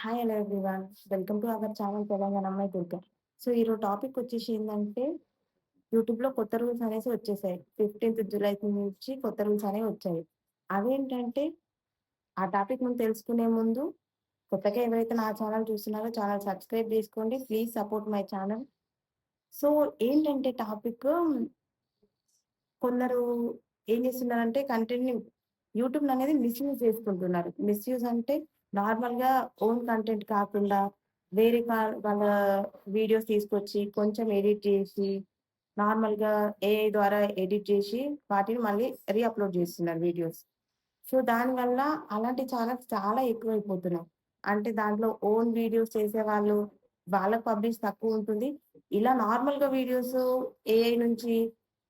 Hi hello everyone. Welcome to our channel Telangana అమ్మాయి Durga so ఈరోజు topic వచ్చేసి ఏంటంటే యూట్యూబ్‌లో కొత్త రూల్స్ అనేసి వచ్చేసాయి. ఫిఫ్టీన్త్ జూలై నుంచి కొత్త రూల్స్ అనేవి వచ్చాయి. అవేంటంటే, ఆ టాపిక్ మనం తెలుసుకునే ముందు కొత్తగా ఎవరైతే నా ఛానల్ చూస్తున్నారో ఛానల్ సబ్స్క్రైబ్ చేసుకోండి. Please support my channel. So ఏంటంటే టాపిక్ కొందరు ఏం చేస్తున్నారంటే కంటెంట్‌ని యూట్యూబ్‌ననేది మిస్‌యూజ్ చేసుకుంటున్నారు. మిస్‌యూజ్ అంటే నార్మల్‌గా ఓన్ కంటెంట్ కాకుండా వేరే వాళ్ళ వీడియోస్ తీసుకొచ్చి కొంచెం ఎడిట్ చేసి, నార్మల్‌గా ఏఐ ద్వారా ఎడిట్ చేసి వాటిని మళ్ళీ రీ అప్‌లోడ్ చేస్తున్నారు వీడియోస్. సో దానివల్ల అలాంటి ఛానల్స్ చాలా ఎక్కువైపోతున్నాయి. అంటే దాంట్లో ఓన్ వీడియోస్ చేసే వాళ్ళు వాళ్ళకి పబ్లిష్ తక్కువ ఉంటుంది ఇలా నార్మల్‌గా వీడియోస్ ఏఐ నుంచి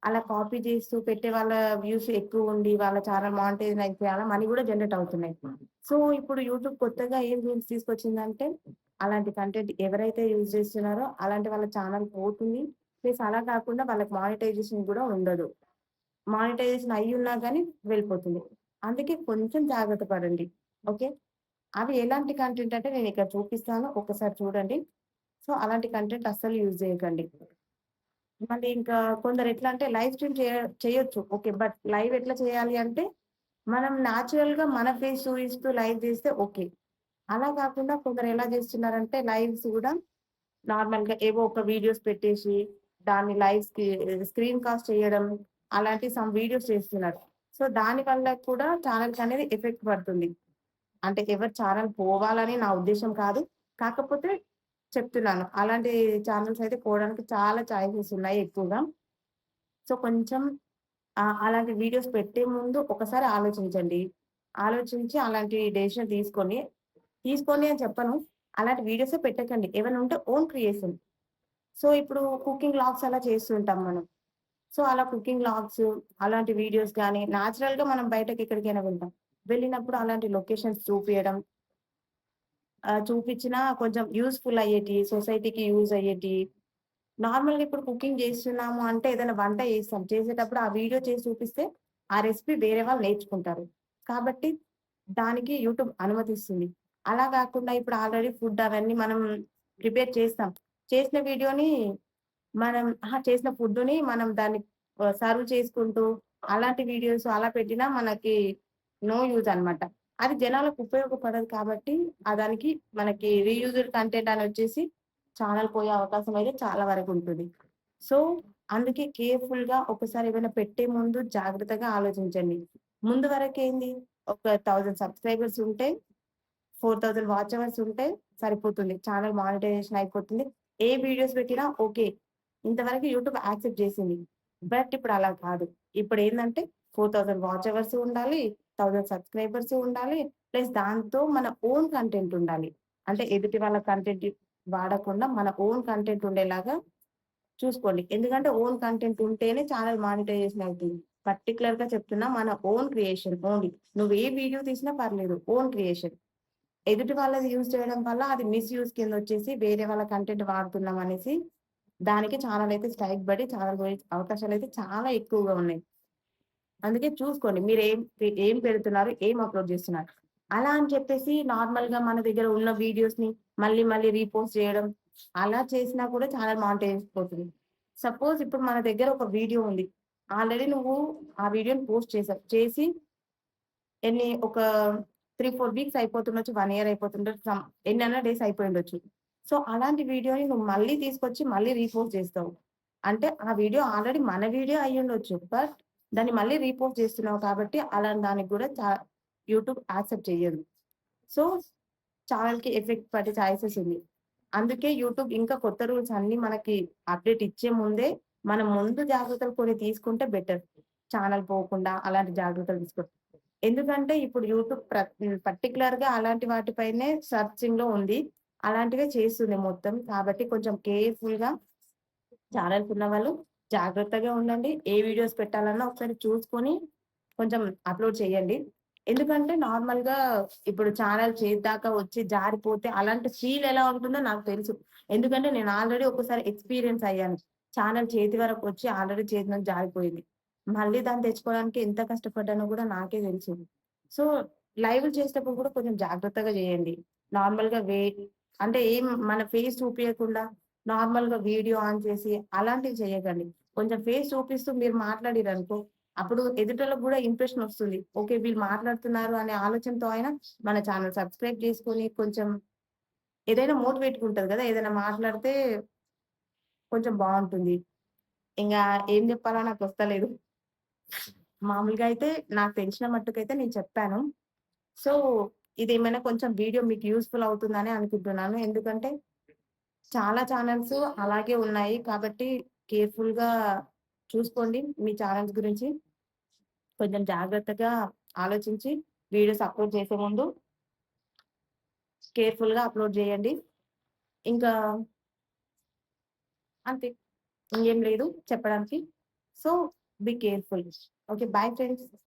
అలా కాపీ చేస్తూ పెట్టే వాళ్ళ వ్యూస్ ఎక్కువ ఉండి వాళ్ళ ఛానల్ మానిటైజ్ అయితే అలా మనీ కూడా జనరేట్ అవుతున్నాయి. సో ఇప్పుడు యూట్యూబ్ కొత్తగా ఏం రూల్స్ తీసుకొచ్చిందంటే, అలాంటి కంటెంట్ ఎవరైతే యూజ్ చేస్తున్నారో అలాంటి వాళ్ళ ఛానల్ పోతుంది. ప్లస్ అలా కాకుండా వాళ్ళకి మానిటైజేషన్ కూడా ఉండదు. మానిటైజేషన్ అయ్యున్నా కానీ వెళ్ళిపోతుంది. అందుకే కొంచెం జాగ్రత్త పడండి. ఓకే. అవి ఎలాంటి కంటెంట్ అంటే నేను ఇక్కడ చూపిస్తాను. ఒక్కసారి చూడండి. సో అలాంటి కంటెంట్ అస్సలు యూజ్ చేయకండి. మళ్ళీ ఇంకా కొందరు ఎట్లా అంటే లైవ్ స్ట్రీమ్ చేయ చేయొచ్చు. ఓకే. బట్ లైవ్ ఎట్లా చేయాలి అంటే, మనం న్యాచురల్‌గా మన ఫేస్ చూపిస్తూ లైవ్ చేస్తే ఓకే. అలా కాకుండా కొందరు ఎలా చేస్తున్నారంటే లైవ్స్ కూడా నార్మల్‌గా ఏవో ఒక వీడియోస్ పెట్టేసి దాన్ని లైవ్స్‌కి స్క్రీన్ కాస్ట్ చేయడం అలాంటి సమ్ వీడియోస్ చేస్తున్నారు. సో దాని వల్ల కూడా ఛానెల్‌కనేది ఎఫెక్ట్ పడుతుంది. అంటే ఎవరి ఛానల్ పోవాలని నా ఉద్దేశం కాదు. కాకపోతే చెప్తున్నాను. అలాంటి ఛానల్స్ అయితే పోవడానికి చాలా ఛాయిసెస్ ఉన్నాయి ఎక్కువగా. సో కొంచెం అలాంటి వీడియోస్ పెట్టే ముందు ఒకసారి ఆలోచించండి. ఆలోచించి అలాంటి డెసిషన్ తీసుకొని, తీసుకోండి అని చెప్పను. అలాంటి వీడియోసే పెట్టకండి. ఏమైనా ఉంటే ఓన్ క్రియేషన్. సో ఇప్పుడు కుకింగ్ లాగ్స్ అలా చేస్తుంటాం మనం. సో అలా కుకింగ్ లాగ్స్ అలాంటి వీడియోస్ కానీ న్యాచురల్‌గా మనం బయటకి ఎక్కడికైనా వెళ్తాం. వెళ్ళినప్పుడు అలాంటి లొకేషన్స్ చూపించడం చూపించినా కొంచెం యూస్ఫుల్ అయ్యేటి సొసైటీకి యూజ్ అయ్యేటి నార్మల్‌గా ఇప్పుడు కుకింగ్ చేస్తున్నాము అంటే ఏదైనా వంట చేస్తాం. చేసేటప్పుడు ఆ వీడియో చేసి చూపిస్తే ఆ రెసిపీ వేరే వాళ్ళు నేర్చుకుంటారు. కాబట్టి దానికి యూట్యూబ్ అనుమతిస్తుంది. అలా కాకుండా ఇప్పుడు ఆల్రెడీ ఫుడ్ అవన్నీ మనం ప్రిపేర్ చేస్తాం. చేసిన వీడియోని మనం చేసిన ఫుడ్డుని మనం దాన్ని సర్వ్ చేసుకుంటూ అలాంటి వీడియోస్ అలా పెట్టినా మనకి నో యూజ్ అన్నమాట. అది జనాలకు ఉపయోగపడదు కాబట్టి దానికి మనకి రీయూజ్డ్ కంటెంట్ అని వచ్చేసి ఛానల్ పోయే అవకాశం అయితే చాలా వరకు ఉంటుంది. సో అందుకే కేర్‌ఫుల్‌గా ఒకసారి ఏమైనా పెట్టే ముందు జాగ్రత్తగా ఆలోచించండి. ముందు వరకేంది ఒక థౌజండ్ సబ్స్క్రైబర్స్ ఉంటే 4000 వాచ్ అవర్స్ ఉంటే సరిపోతుంది. ఛానల్ మానిటైజేషన్ అయిపోతుంది. ఏ వీడియోస్ పెట్టినా ఓకే. ఇంతవరకు యూట్యూబ్ యాక్సెప్ట్ చేసింది. బట్ ఇప్పుడు అలా కాదు. ఇప్పుడు ఏంటంటే ఫోర్ 4000 వాచ్ అవర్స్ ఉండాలి. థౌజండ్ సబ్స్క్రైబర్స్ ఉండాలి. ప్లస్ దాంతో మన ఓన్ కంటెంట్ ఉండాలి. అంటే ఎదుటి వాళ్ళ కంటెంట్ వాడకుండా మన ఓన్ కంటెంట్ ఉండేలాగా చూసుకోండి. ఎందుకంటే ఓన్ కంటెంట్ ఉంటేనే ఛానల్ మానిటైజేషన్ అవుతుంది. పర్టిక్యులర్‌గా చెప్తున్నా మన ఓన్ క్రియేషన్ ఓన్లీ. నువ్వు ఏ వీడియో తీసినా పర్లేదు. Own creation. ఎదుటి వాళ్ళది యూజ్ చేయడం వల్ల అది మిస్‌యూజ్ కిందొచ్చేసి వేరే వాళ్ళ కంటెంట్ వాడుతున్నాం అనేసి దానికి ఛానల్ అయితే స్ట్రైక్ పడి ఛానెల్ అవకాశాలు అయితే చాలా ఎక్కువగా ఉన్నాయి. అందుకే చూసుకోండి. మీరు ఏం ఏం పెడుతున్నారు? ఏం అప్‌లోడ్ చేస్తున్నారు? అలా అని చెప్పేసి నార్మల్‌గా మన దగ్గర ఉన్న వీడియోస్‌ని మళ్ళీ మళ్ళీ రీపోస్ట్ చేయడం అలా చేసినా కూడా చాలా మానిటైజ్ పోతుంది. సపోజ్ ఇప్పుడు మన దగ్గర ఒక వీడియో ఉంది. ఆల్రెడీ నువ్వు ఆ వీడియోని పోస్ట్ చేసావు. చేసి ఎన్ని ఒక 3, 4 వీక్స్ అయిపోతుండొచ్చు. వన్ ఇయర్ అయిపోతుండొచ్చు. సమ్ ఎన్నన్నా డేస్ అయిపోయుండొచ్చు. సో అలాంటి వీడియోని నువ్వు మళ్ళీ తీసుకొచ్చి మళ్ళీ రీపోస్ట్ చేస్తావు. అంటే ఆ వీడియో ఆల్రెడీ మన వీడియో అయ్యుండొచ్చు. బట్ దాన్ని మళ్ళీ రీపోస్ట్ చేస్తున్నావు కాబట్టి అలాంటి దానికి కూడా చా యూట్యూబ్ యాక్సెప్ట్ చేయదు సో ఛానల్కి ఎఫెక్ట్ పడే ఛాయిసెస్ ఉంది. అందుకే యూట్యూబ్ ఇంకా కొత్త రూల్స్ అన్నీ మనకి అప్‌డేట్ ఇచ్చే ముందే మనం ముందు జాగ్రత్తలు కొన్ని తీసుకుంటే బెటర్. ఛానల్ పోకుండా అలాంటి జాగ్రత్తలు తీసుకుంటాం ఎందుకంటే ఇప్పుడు యూట్యూబ్ ప్ర పర్టిక్యులర్‌గా అలాంటి వాటిపైనే సర్చింగ్ సెర్చింగ్‌లో ఉంది. అలాంటివే చేస్తుంది మొత్తం. కాబట్టి కొంచెం కేర్‌ఫుల్‌గా ఉన్న ఉన్నవాళ్ళు జాగ్రత్తగా ఉండండి. ఏ వీడియోస్ పెట్టాలన్నా ఒకసారి చూసుకొని కొంచెం అప్‌లోడ్ చేయండి. ఎందుకంటే నార్మల్‌గా ఇప్పుడు ఛానల్ చేద్దాకా వచ్చి జారిపోతే అలాంటి ఫీల్ ఎలా ఉంటుందో నాకు తెలుసు. ఎందుకంటే నేను ఆల్రెడీ ఒకసారి ఎక్స్‌పీరియన్స్ అయ్యాను. ఛానల్ చేతి వరకు వచ్చి ఆల్రెడీ చేతి నుంచి జారిపోయింది. మళ్ళీ దాన్ని తెచ్చుకోవడానికి ఎంత కష్టపడ్డానో కూడా నాకే తెలుసు. సో లైవ్ చేసేటప్పుడు కూడా కొంచెం జాగ్రత్తగా చేయండి. నార్మల్‌గా వే అంటే ఏం మన ఫేస్ చూపియకుండా నార్మల్‌గా వీడియో ఆన్ చేసి అలాంటివి చేయకండి. కొంచెం ఫేస్ చూపిస్తూ మీరు మాట్లాడిర్రనుకో, అప్పుడు ఎదుటోళ్ళకి కూడా ఇంప్రెషన్ వస్తుంది. ఓకే. వీళ్ళు మాట్లాడుతున్నారు అనే ఆలోచనతో అయినా మన ఛానల్ సబ్స్క్రైబ్ చేసుకొని కొంచెం ఏదైనా మోటివేట్‌గా ఉంటుంది కదా ఏదైనా మాట్లాడితే కొంచెం బాగుంటుంది ఇంకా ఏం చెప్పాలో నాకు వస్తలేదు మామూలుగా అయితే నాకు తెలిసిన మట్టుకైతే నేను చెప్పాను. సో, ఇదేమైనా కొంచెం వీడియో మీకు యూస్ఫుల్ అవుతుందని అనుకుంటున్నాను. ఎందుకంటే చాలా ఛానల్స్ అలాగే ఉన్నాయి. కాబట్టి కేర్‌ఫుల్‌గా చూసుకోండి మీ ఛానల్స్ గురించి. కొంచెం జాగ్రత్తగా ఆలోచించి వీడియోస్ అప్‌లోడ్ చేసే ముందు కేర్‌ఫుల్‌గా అప్‌లోడ్ చేయండి ఇంకా అంతే. ఇంకేం లేదు చెప్పడానికి. So, be careful. Okay. Bye friends.